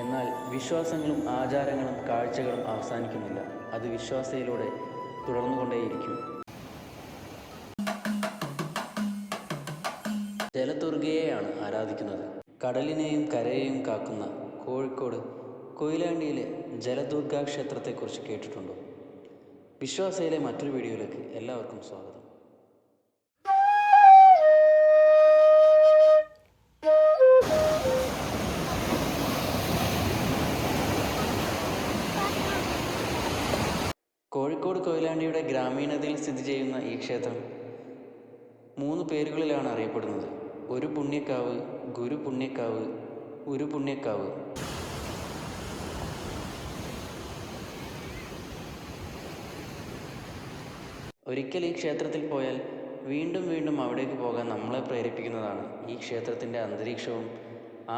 എന്നാൽ വിശ്വാസങ്ങളും ആചാരങ്ങളും കാഴ്ചകളും അവസാനിക്കുന്നില്ല. അത് വിശ്വാസയിലൂടെ തുടർന്നുകൊണ്ടേയിരിക്കും. ജലദുർഗയെയാണ് ആരാധിക്കുന്നത്. കടലിനെയും കരയെയും കാക്കുന്ന കോഴിക്കോട് കൊയിലാണ്ടിയിലെ ജലദുർഗാ ക്ഷേത്രത്തെക്കുറിച്ച് കേട്ടിട്ടുണ്ടോ? വിശ്വാസയിലെ മറ്റൊരു വീഡിയോയിലേക്ക് എല്ലാവർക്കും സ്വാഗതം. കോഴിക്കോട് കൊയിലാണ്ടിയുടെ ഗ്രാമീണതയിൽ സ്ഥിതി ചെയ്യുന്ന ഈ ക്ഷേത്രം മൂന്ന് പേരുകളിലാണ് അറിയപ്പെടുന്നത്. ഒരു പുണ്യക്കാവ് ഗുരു പുണ്യക്കാവ് ഒരു പുണ്യക്കാവ്. ഒരിക്കൽ ഈ ക്ഷേത്രത്തിൽ പോയാൽ വീണ്ടും വീണ്ടും അവിടേക്ക് പോകാൻ നമ്മളെ പ്രേരിപ്പിക്കുന്നതാണ്. ഈ ക്ഷേത്രത്തിന്റെ അന്തരീക്ഷവും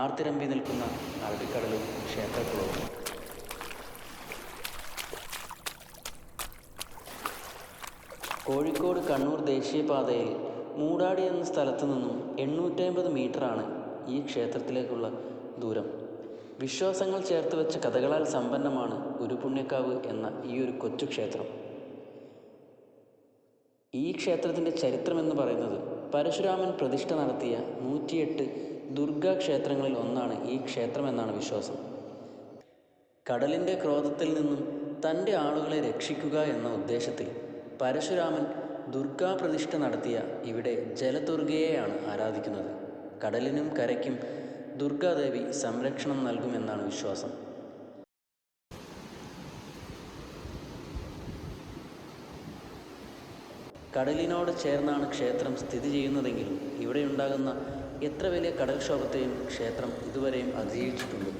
ആർത്തിരമ്പി നിൽക്കുന്ന അറബിക്കടലും ക്ഷേത്രക്കുളവും. കോഴിക്കോട് കണ്ണൂർ ദേശീയപാതയിൽ മൂടാടി എന്ന സ്ഥലത്തു നിന്നും എണ്ണൂറ്റമ്പത് മീറ്ററാണ് ഈ ക്ഷേത്രത്തിലേക്കുള്ള ദൂരം. വിശ്വാസങ്ങൾ ചേർത്ത് വെച്ച കഥകളാൽ സമ്പന്നമാണ് ഉരുപുണ്യക്കാവ് എന്ന ഈ ഒരു കൊച്ചു ക്ഷേത്രം. ഈ ക്ഷേത്രത്തിന്റെ ചരിത്രമെന്ന് പറയുന്നത് പരശുരാമൻ പ്രതിഷ്ഠ നടത്തിയ നൂറ്റിയെട്ട് ദുർഗാ ക്ഷേത്രങ്ങളിൽ ഒന്നാണ് ഈ ക്ഷേത്രം എന്നാണ് വിശ്വാസം. കടലിന്റെ ക്രോധത്തിൽ നിന്നും തന്റെ ആളുകളെ രക്ഷിക്കുക എന്ന ഉദ്ദേശത്തിൽ പരശുരാമൻ ദുർഗാപ്രതിഷ്ഠ നടത്തിയ ഇവിടെ ജലദുർഗയെയാണ് ആരാധിക്കുന്നത്. കടലിനും കരയ്ക്കും ദുർഗാദേവി സംരക്ഷണം നൽകുമെന്നാണ് വിശ്വാസം. കടലിനോട് ചേർന്നാണ് ക്ഷേത്രം സ്ഥിതി ചെയ്യുന്നതെങ്കിലും ഇവിടെയുണ്ടാകുന്ന എത്ര വലിയ കടൽക്ഷോഭത്തെയും ക്ഷേത്രം ഇതുവരെയും അതിജീവിച്ചിട്ടുണ്ട്.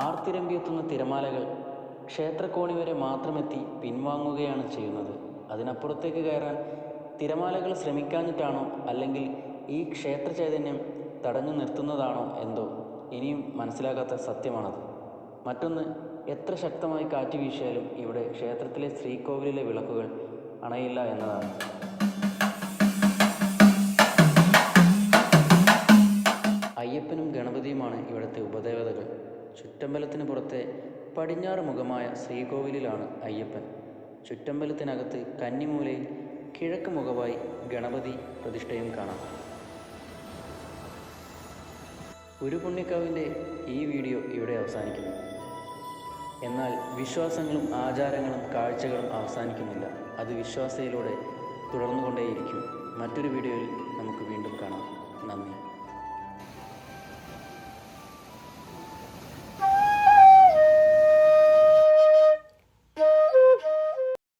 ആർത്തിരമ്പിയെത്തുന്ന തിരമാലകൾ ക്ഷേത്രകോണി വരെ മാത്രമെത്തി പിൻവാങ്ങുകയാണ് ചെയ്യുന്നത്. അതിനപ്പുറത്തേക്ക് കയറാൻ തിരമാലകൾ ശ്രമിക്കാഞ്ഞിട്ടാണോ അല്ലെങ്കിൽ ഈ ക്ഷേത്ര ചൈതന്യം തടഞ്ഞു നിർത്തുന്നതാണോ എന്തോ ഇനിയും മനസ്സിലാകാത്ത സത്യമാണത്. മറ്റൊന്ന് എത്ര ശക്തമായി കാറ്റ് വീശിയാലും ഇവിടെ ക്ഷേത്രത്തിലെ ശ്രീകോവിലിലെ വിളക്കുകൾ അണയില്ല എന്നതാണ്. ചുറ്റമ്പലത്തിന് പുറത്തെ പടിഞ്ഞാറ് മുഖമായ ശ്രീകോവിലിലാണ് അയ്യപ്പൻ. ചുറ്റമ്പലത്തിനകത്ത് കന്നിമൂലയിൽ കിഴക്ക് മുഖമായി ഗണപതി പ്രതിഷ്ഠയും കാണാം. ഒരു പുണ്യക്കാവിന്റെ ഈ വീഡിയോ ഇവിടെ അവസാനിക്കുന്നു. എന്നാൽ വിശ്വാസങ്ങളും ആചാരങ്ങളും കാഴ്ചകളും അവസാനിക്കുന്നില്ല. അത് വിശ്വാസയിലൂടെ തുടർന്നുകൊണ്ടേയിരിക്കും. മറ്റൊരു വീഡിയോയിൽ നമുക്ക് വീണ്ടും കാണാം. നന്ദി.